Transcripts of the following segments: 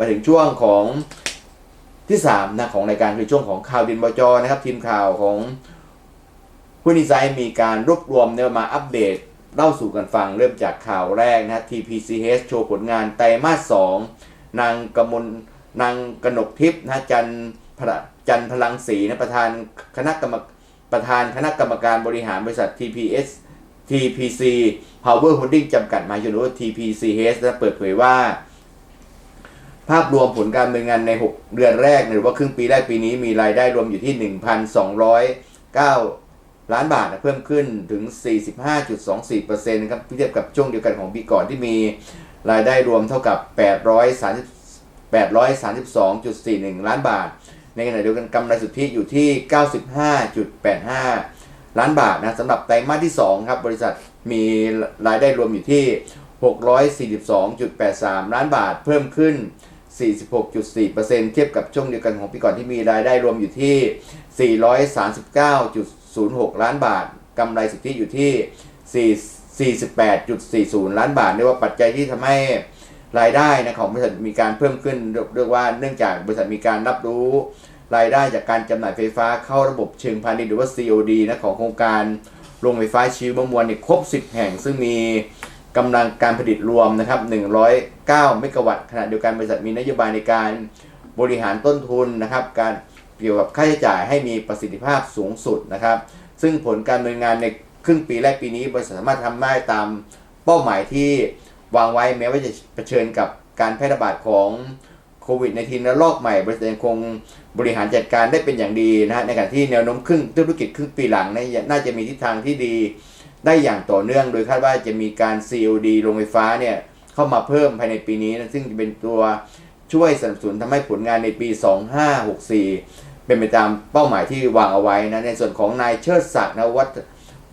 มาถึงช่วงของที่3นะของรายการคือช่วงของข่าวดินบจนะครับ ทีมข่าวของผู้นิสัยมีการรวบรวมเนี่ยมาอัปเดตเล่าสู่กันฟังเริ่มจากข่าวแรกนะ TPCH โชว์ผลงานไตรมาส 2 นางกมลนางกนกทิพย์นะจันพระจันพลังศรีนะประธานคณะกรรมประธานคณะกรรมการบริหารบริษัท TPS TPC Power Holding จำกัดมาชนหรือว่า TPCH นะเปิดเผยว่า ภาพรวมผลการดำเนินงานใน 6 เดือนแรก หรือว่าครึ่งปีแรกปีนี้มีรายได้รวมอยู่ที่ 1,209 ล้านบาทนะเพิ่มขึ้นถึง 45.24%นะครับเทียบกับช่วงเดียวกันของปีก่อนที่มีรายได้รวมเท่ากับ 830 832.41 ล้านบาท ในขณะเดียวกันกำไรสุทธิอยู่ที่ 95.85 ล้านบาทนะสำหรับไตรมาสที่ 2 ครับ บริษัทมีรายได้รวมอยู่ที่ 642.83 ล้านบาทเพิ่มขึ้น 46.4%เทียบกับช่วงเดียวกันของปีก่อนที่มีรายได้รวมอยู่ที่ 439.06 ล้านบาทกำไรสุทธิอยู่ที่ 48.40 ล้านบาทเรียกว่าปัจจัยที่ทำให้รายได้นะของบริษัทมีการเพิ่มขึ้นเรียกว่าเนื่องจากบริษัทมีการรับรู้รายได้จากการจำหน่ายไฟฟ้าเข้าระบบเชิงพาณิชย์หรือว่า COD นะของโครงการโรงไฟฟ้าชีวมวลเนี่ยครบ 10 แห่งซึ่งมี กำลังการผลิตรวมนะครับ 109 เมกะวัตต์ขณะเดียวกันบริษัทมีนโยบายในการบริหารต้นทุนนะครับ การเกี่ยวกับค่าใช้จ่ายให้มีประสิทธิภาพสูงสุดนะครับ ซึ่งผลการดำเนินงานในครึ่งปีแรกปีนี้ บริษัทสามารถทำได้ตามเป้าหมายที่วางไว้แม้ว่าจะเผชิญกับการแพร่ระบาดของโควิดในทีระลอกใหม่ บริษัทยังคงบริหารจัดการได้เป็นอย่างดีนะฮะในขณะที่แนวโน้มครึ่งธุรกิจครึ่งปีหลังนี่น่าจะมีทิศทางที่ดี ได้อย่างต่อเนื่องโดยคาดว่าจะมีการ COD โรงไฟฟ้าเนี่ยเข้ามาเพิ่มภายในปีนี้นะซึ่งจะเป็นตัวช่วยสนับสนุนทำให้ผลงานในปี 2564 เป็นไปตามเป้าหมายที่วางเอาไว้นะในส่วนของนายเชิดศักดิ์นะวัฒ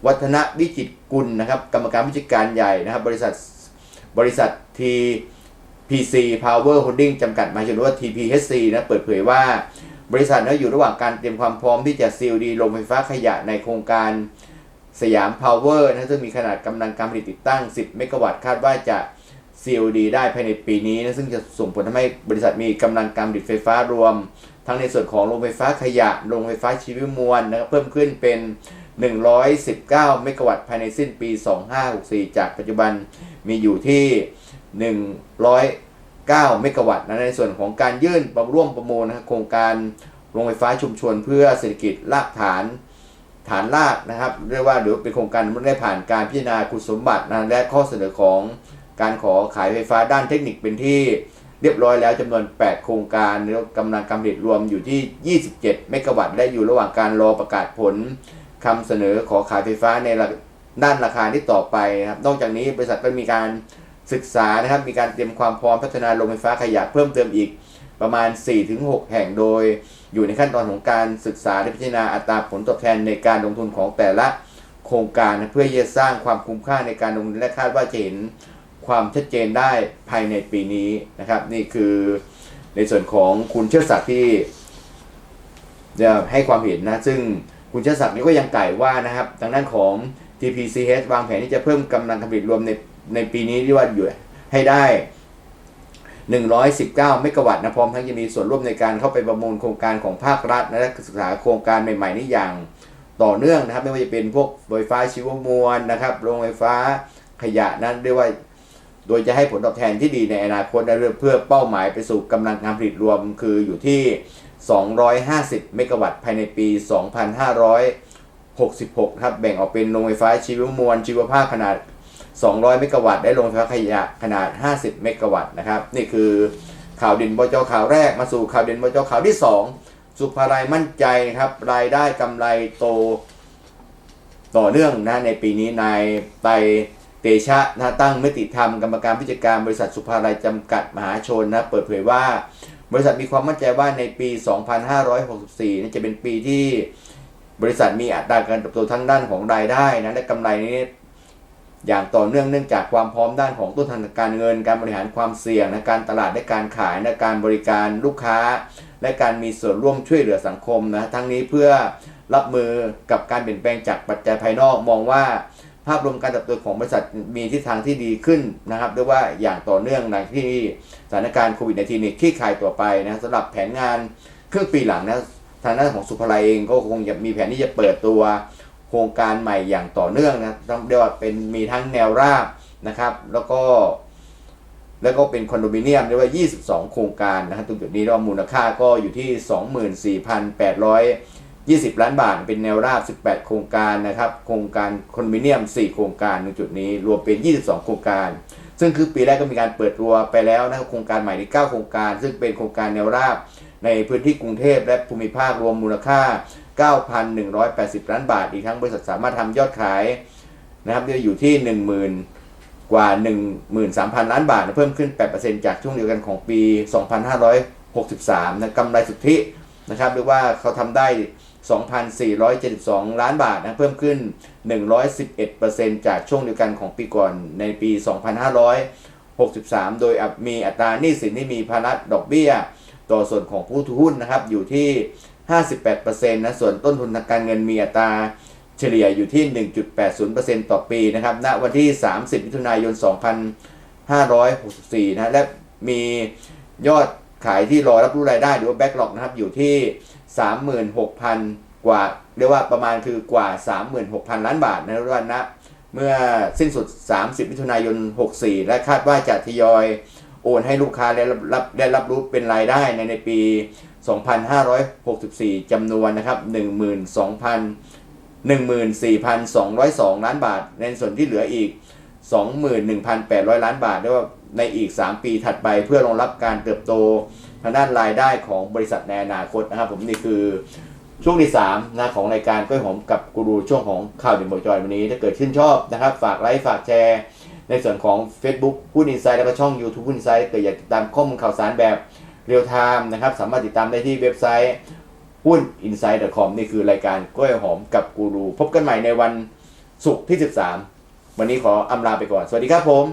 วัฒนวิจิตกุลนะครับกรรมการผู้จัดการใหญ่นะครับบริษัทบริษัท T PC Power Holding จำกัดมาชนว่า TPHC นะเปิดเผยว่า บริษัทนะอยู่ระหว่างการเตรียมความพร้อมที่จะ COD โรงไฟฟ้าขยะในโครงการ สยาม Power นะซึ่งมีขนาดกำลังการผลิตติดตั้ง 10 เมกะวัตต์คาดว่าจะ COD ได้ภายในปีนี้นะซึ่งจะส่งผลทำให้บริษัทมีกำลังการผลิตไฟฟ้ารวม ทั้งในส่วนของโรงไฟฟ้าขยะ โรงไฟฟ้าชีวมวลนะครับเพิ่มขึ้นเป็น 119 เมกะวัตต์ภายในสิ้นปี 2564 จากปัจจุบันมีอยู่ที่ 109 เมกะวัตต์นะในส่วนของการยื่นประร่วมประมูลนะครับโครงการโรงไฟฟ้าชุมชนเพื่อเศรษฐกิจรากฐาน ฐานรากนะครับเรียกว่าหรือเป็นโครงการที่ได้ผ่านการพิจารณาคุณสมบัตินะและข้อเสนอของการขอขายไฟฟ้าด้านเทคนิคเป็นที่เรียบร้อยแล้วจำนวน 8 โครงการแล้วกำลังการผลิตรวมอยู่ที่ 27 เมกะวัตต์และอยู่ระหว่างการรอประกาศผลคำเสนอขอขายไฟฟ้าในด้านราคาที่ต่อไปนะครับนอกจากนี้บริษัทก็มีการศึกษานะครับ มีการเตรียมความพร้อมพัฒนาโรงไฟฟ้าขยะเพิ่มเติมอีกประมาณ 4-6 แห่งโดย อยู่ในขั้นตอนของการศึกษาและพิจารณาอัตราผลตอบแทนในการลงทุนของแต่ละโครงการเพื่อจะสร้างความคุ้มค่าในการลงทุนและคาดว่าจะเห็นความชัดเจนได้ภายในปีนี้นะครับ นี่คือในส่วนของคุณเชิดศักดิ์ที่จะให้ความเห็นนะ ซึ่งคุณเชิดศักดิ์นี่ก็ยังไก่ว่านะครับทางด้านของ TPCH วางแผนที่จะเพิ่มกำลังการผลิตรวมในในปีนี้ที่ว่าอยู่ให้ได้ 119 เมกะวัตต์นะพร้อมทั้งจะมีส่วนร่วมในการเข้าไปประมูลโครงการของภาครัฐ และศึกษาโครงการใหม่ๆนี้อย่างต่อเนื่องนะครับ ไม่ว่าจะเป็นพวกไฟฟ้าชีวมวลนะครับโรงไฟฟ้าขยะนั้นเรียกว่า โดยจะให้ผลตอบแทนที่ดีในอนาคตนะเพื่อเป้าหมายไปสู่กำลังการผลิตรวมคืออยู่ที่ 250 เมกะวัตต์ภายในปี 2566 ครับแบ่งออกเป็นโรงไฟฟ้าชีวมวลชีวภาพขนาด 200 เมกะวัตต์ได้ลงไฟฟ้าขยะขนาด 50 เมกะวัตต์นะครับ นี่คือข่าวด่นบจข่าวแรกมาสู่ข่าวด่นบจข่าวที่ 2 สุภารายมั่นใจนะครับ รายได้กำไรโตต่อเนื่องนะในปีนี้นายไตเตชะนะตั้งมติธรรมกรรมการผู้จัดการบริษัทสุภารายจำกัดมหาชนนะเปิดเผยว่า บริษัทมีความมั่นใจว่าในปี 2564นี่จะเป็นปีที่บริษัทมีอัตราการเติบโตทั้งด้านของรายได้นะและกำไรนี้ อย่างต่อเนื่องเนื่องจากความพร้อมด้านของต้นทุนการเงิน การบริหารความเสี่ยงนะการตลาดและการขายและการบริการลูกค้า และการมีส่วนร่วมช่วยเหลือสังคมนะทั้งนี้เพื่อรับมือกับการเปลี่ยนแปลงจากปัจจัยภายนอกมองว่า ภาพรวมการเติบโตของบริษัทมีทิศทางที่ดีขึ้นนะครับด้วยว่าอย่างต่อเนื่องในที่สถานการณ์โควิด -19 เนี่ยคลี่คลายตัวไปนะสำหรับแผนงานครึ่งปีหลังนะทางด้านของสุภาลัยเองก็คงจะมีแผนที่จะเปิดตัว โครงการใหม่อย่างต่อเนื่องนะต้องเรียกว่าเป็นมีทั้งแนวราบนะครับ แล้วก็ แล้วก็เป็นคอนโดมิเนียมเรียกว่า 22 โครงการนะครับตรงจุดนี้เรามูลค่าก็อยู่ที่ 24,820 ล้านบาท เป็นแนวราบ 18 โครงการนะครับ โครงการคอนโดมิเนียม 4 โครงการตรงจุดนี้รวมเป็น 22 โครงการ ซึ่งคือปีแรกก็มีการเปิดตัวไปแล้วนะครับโครงการใหม่ใน 9 โครงการ ซึ่งเป็นโครงการแนวราบในพื้นที่กรุงเทพและภูมิภาครวมมูลค่า 9,180 ล้านบาท อีกทั้งบริษัทสามารถทำยอดขายนะครับจะอยู่ที่ 10,000 กว่า 13,000 ล้านบาท เพิ่มขึ้น 8%จากช่วงเดียวกันของปี 2563นะกำไรสุทธินะครับเรียกว่าเขาทำได้ 2,472 ล้านบาทนะเพิ่มขึ้น 111%จากช่วงเดียวกันของปีก่อนในปี 2563 โดยมีอัตราหนี้สินที่มีภาระดอกเบี้ย ต่อส่วนของผู้ถือหุ้นนะครับอยู่ที่ 58%นะส่วนต้นทุนทางการเงินมีอัตราเฉลี่ยอยู่ที่ 1.80%ต่อปีนะครับณวันที่ 30 มิถุนายน 2564นะและมียอดขายที่รอรับรู้รายได้หรือว่า backlog นะครับอยู่ที่ 36,000 กว่าเรียกว่าประมาณคือกว่า 36,000 ล้านบาทนะวันนะเมื่อสิ้นสุด 30 มิถุนายน 64 และคาดว่าจะทยอยโอนให้ลูกค้าได้รับได้รับรู้เป็นรายได้ในในปี 2564 จำนวนนะครับ 12,000 14,202 ล้านบาท ในส่วนที่เหลืออีก 21,800 ล้านบาทเรียว่าในอีก 3 ปีถัดไปเพื่อรองรับการเติบโตทางด้านรายได้ของบริษัทในอนาคตนะครับ ผมนี่คือช่วงที่3นะของรายการกล้วยหอมกับกูรูช่วงของข่าวเด่นบอยจอยวันนี้ ถ้าเกิดชื่นชอบนะครับ ฝากไลค์ฝากแชร์ ในส่วนของ Facebook พูดอินไซด์แล้วก็ช่อง YouTube พูดอินไซด์เกิดอยากติดตามข้อมูลข่าวสารแบบ เรียลไทม์นะครับสามารถติดตามได้ที่เว็บไซต์หุ้น insight.com นี่คือรายการกล้วยหอมกับกูรู พบกันใหม่ในวันศุกร์ที่ 13 วันนี้ขออำลาไปก่อน สวัสดีครับผม